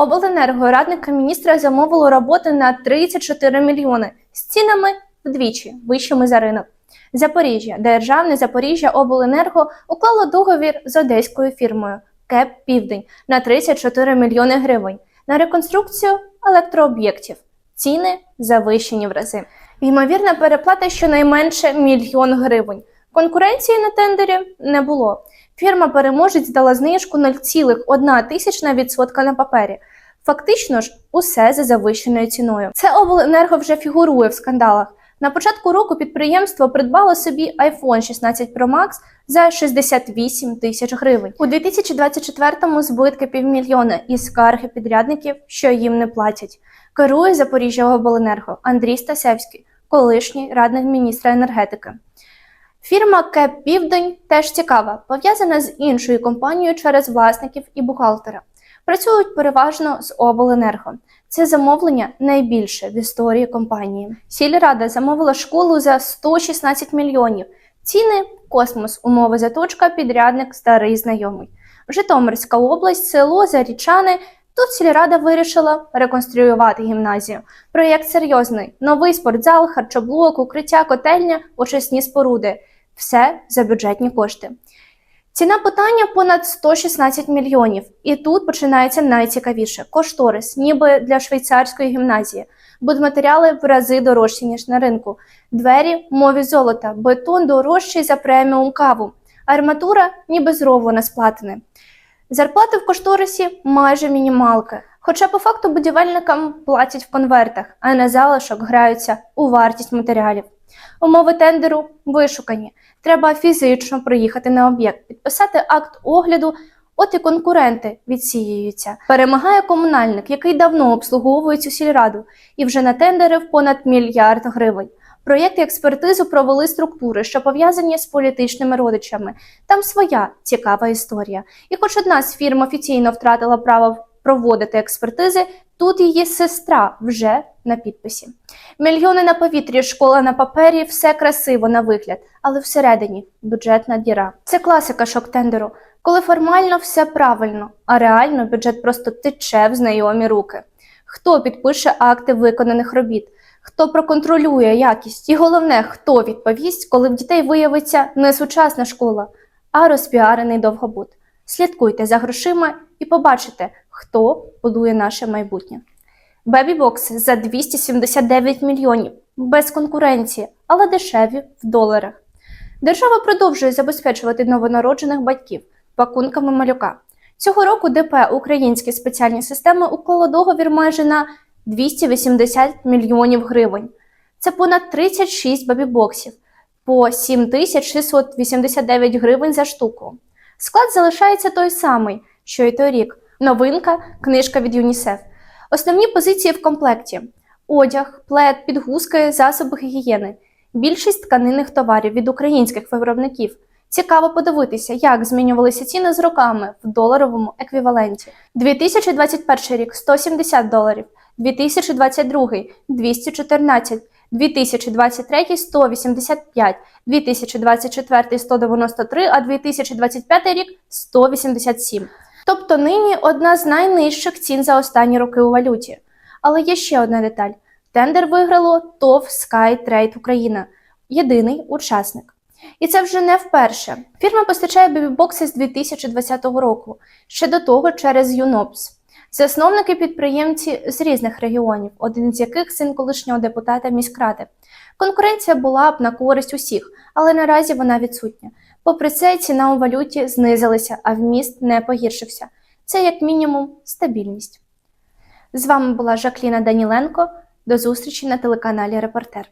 Обленерго радника міністра замовило роботи на 34 мільйони з цінами вдвічі вищими за ринок. Запоріжжя, державне Запоріжжя Обленерго уклало договір з одеською фірмою КЕП Південь на 34 мільйони гривень на реконструкцію електрооб'єктів. Ціни завищені в рази. Ймовірна переплата щонайменше мільйон гривень. Конкуренції на тендері не було. Фірма переможець дала знижку 0,1 тисячна відсотка на папері. Фактично ж, усе за завищеною ціною. Це обленерго вже фігурує в скандалах. На початку року підприємство придбало собі iPhone 16 Pro Max за 68 тисяч гривень. У 2024-му збитки півмільйона і скарги підрядників, що їм не платять. Керує Запоріжжя обленерго Андрій Стасевський, колишній радник міністра енергетики. Фірма КЕП Південь теж цікава, пов'язана з іншою компанією через власників і бухгалтера. Працюють переважно з обленерго. Це замовлення найбільше в історії компанії. Сільрада замовила школу за 116 мільйонів. Ціни космос, умови заточка, підрядник, старий знайомий. Житомирська область, село Зарічани. Тут сільрада вирішила реконструювати гімназію. Проєкт серйозний: новий спортзал, харчоблок, укриття, котельня, очисні споруди. Все за бюджетні кошти. Ціна питання понад 116 мільйонів. І тут починається найцікавіше: кошторис, ніби для швейцарської гімназії. Будматеріали в рази дорожчі, ніж на ринку. Двері мові золота, бетон дорожчий за преміум каву. Арматура ніби зроблена з платини. Зарплати в кошторисі майже мінімалки. Хоча по факту будівельникам платять в конвертах, а на залишок граються у вартість матеріалів. Умови тендеру вишукані. Треба фізично приїхати на об'єкт, підписати акт огляду. От і конкуренти відсіюються. Перемагає комунальник, який давно обслуговує цю сільраду, і вже на тендери в понад мільярд гривень. Проєкт експертизу провели структури, що пов'язані з політичними родичами. Там своя цікава історія. І хоч одна з фірм офіційно втратила право проводити експертизи, тут її сестра вже на підписі. Мільйони на повітрі, школа на папері, все красиво на вигляд, але всередині бюджетна діра. Це класика шок-тендеру, коли формально все правильно, а реально бюджет просто тече в знайомі руки. Хто підпише акти виконаних робіт? Хто проконтролює якість? І головне, хто відповість, коли в дітей виявиться не сучасна школа, а розпіарений довгобуд. Слідкуйте за грошима і побачите, хто будує наше майбутнє. Бебі-бокси за 279 мільйонів без конкуренції, але дешеві в доларах. Держава продовжує забезпечувати новонароджених батьків пакунками малюка. Цього року ДП Українські спеціальні системи уклало договір майже на 280 мільйонів гривень. Це понад 36 бебі-боксів по 7689 гривень за штуку. Склад залишається той самий, що й торік. Новинка книжка від ЮНІСЕФ. Основні позиції в комплекті: одяг, плед, підгузки, засоби гігієни. Більшість тканинних товарів від українських виробників. Цікаво подивитися, як змінювалися ціни з роками в доларовому еквіваленті. 2021 рік 170 доларів, 2022 214, 2023 185, 2024 193, а 2025 рік 187. Тобто нині одна з найнижчих цін за останні роки у валюті. Але є ще одна деталь: тендер виграло ТОВ SkyTrade Україна, єдиний учасник. І це вже не вперше. Фірма постачає бебі-бокси з 2020 року, ще до того через ЮНОПС. Засновники підприємці з різних регіонів, один з яких син колишнього депутата міськради. Конкуренція була б на користь усіх, але наразі вона відсутня. Попри це, ціна у валюті знизилася, а вміст не погіршився. Це як мінімум стабільність. З вами була Жакліна Даніленко. До зустрічі на телеканалі Репортер.